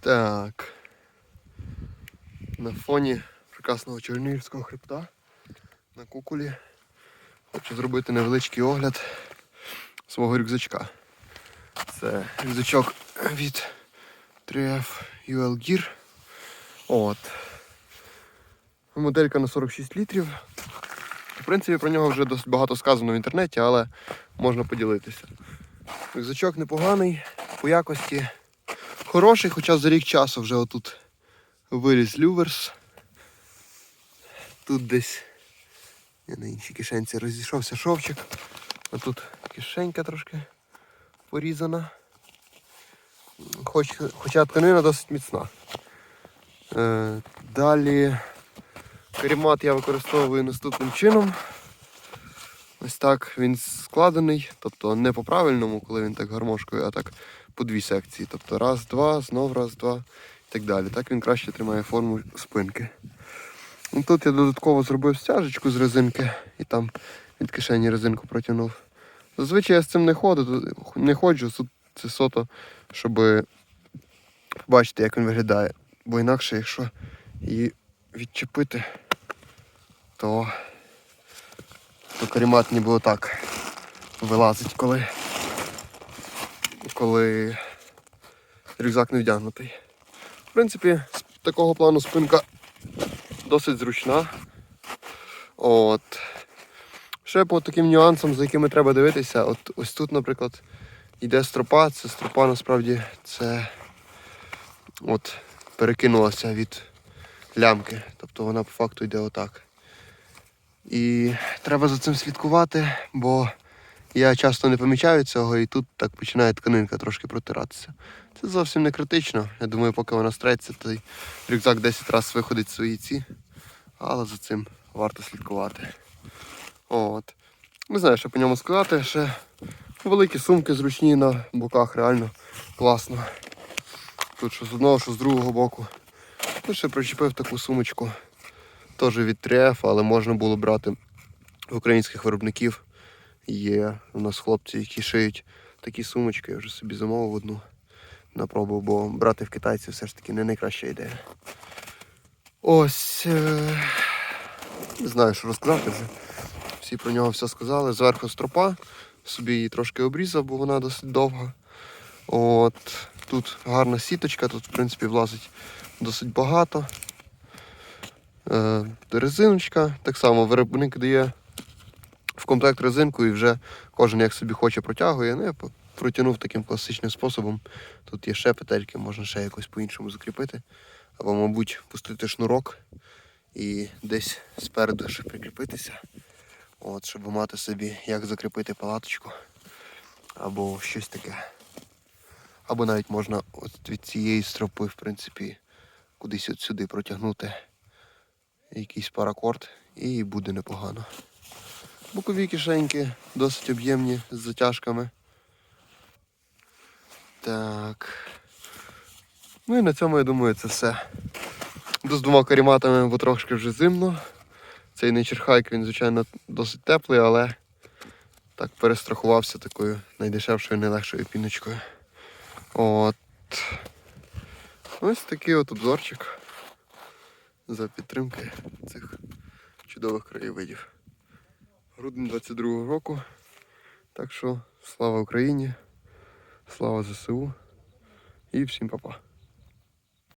Так. На фоні прекрасного Чорнігівського хребта на кукулі хочу зробити невеличкий огляд свого рюкзачка. Це рюкзачок від 3F UL Gear. От. Моделька на 46 літрів. В принципі, про нього вже досить багато сказано в інтернеті, але можна поділитися. Рюкзачок непоганий, по якості хороший, хоча за рік часу вже отут виліз люверс. Тут десь я на іншій кишенці розійшовся шовчик. А тут кишенька трошки порізана. Хоч, хоча тканина досить міцна. Е, далі карімат я використовую наступним чином. Ось так він складений, тобто не по правильному, коли він так гармошкою, а так по дві секції. Тобто раз, два, знов раз, два і так далі. Так він краще тримає форму спинки. Ну, Тут я додатково зробив стяжечку з резинки і там від кишені резинку протягнув. Зазвичай я з цим не ходжу, не ходжу, це сото, щоб побачити, як він виглядає. Бо інакше, якщо її відчепити, то, то карімат ніби отак вилазить, коли, коли рюкзак не вдягнутий. В принципі, з такого плану спинка досить зручна. От. Ще по таким нюансам, за якими треба дивитися, от ось тут, наприклад, йде стропа, це стропа насправді це от перекинулася від лямки. Тобто вона по факту йде отак. І треба за цим слідкувати, бо я часто не помічаю цього і тут так починає тканинка трошки протиратися. Це зовсім не критично. Я думаю, поки вона стреться, той рюкзак 10 разів виходить з свої ці. Але за цим варто слідкувати. От. Не знаю, що по ньому сказати. Ще великі сумки зручні на боках, реально класно. Тут що з одного, що з другого боку. Ну, ще причепив таку сумочку. Теж від 3F, але можна було брати в українських виробників. Є у нас хлопці, які шиють такі сумочки. Я вже собі замовив одну на пробу, бо брати в китайців все ж таки не найкраща ідея. Ось. Е... Не знаю, що розказати вже. Всі про нього все сказали. Зверху стропа. Собі її трошки обрізав, бо вона досить довга. От. Тут гарна сіточка, тут в принципі влазить досить багато. Е, резиночка. Так само виробник дає в комплект резинку і вже кожен як собі хоче протягує. Ну, я протягнув таким класичним способом. Тут є ще петельки, можна ще якось по-іншому закріпити. Або, мабуть, пустити шнурок і десь спереду ще прикріпитися. От, щоб мати собі, як закріпити палаточку. Або щось таке. Або навіть можна от від цієї стропи, в принципі, кудись от сюди протягнути якийсь паракорд і буде непогано. Бокові кишеньки досить об'ємні з затяжками. Так. Ну і на цьому я думаю це все. Йду з двома каріматами, бо трошки вже зимно. Цей Hike, він, звичайно, досить теплий, але так перестрахувався такою найдешевшою, найлегшою піночкою. От. Ось такий от обзорчик за підтримки цих чудових краєвидів. Грудень 22-го року. Так що слава Україні, слава ЗСУ і всім па-па.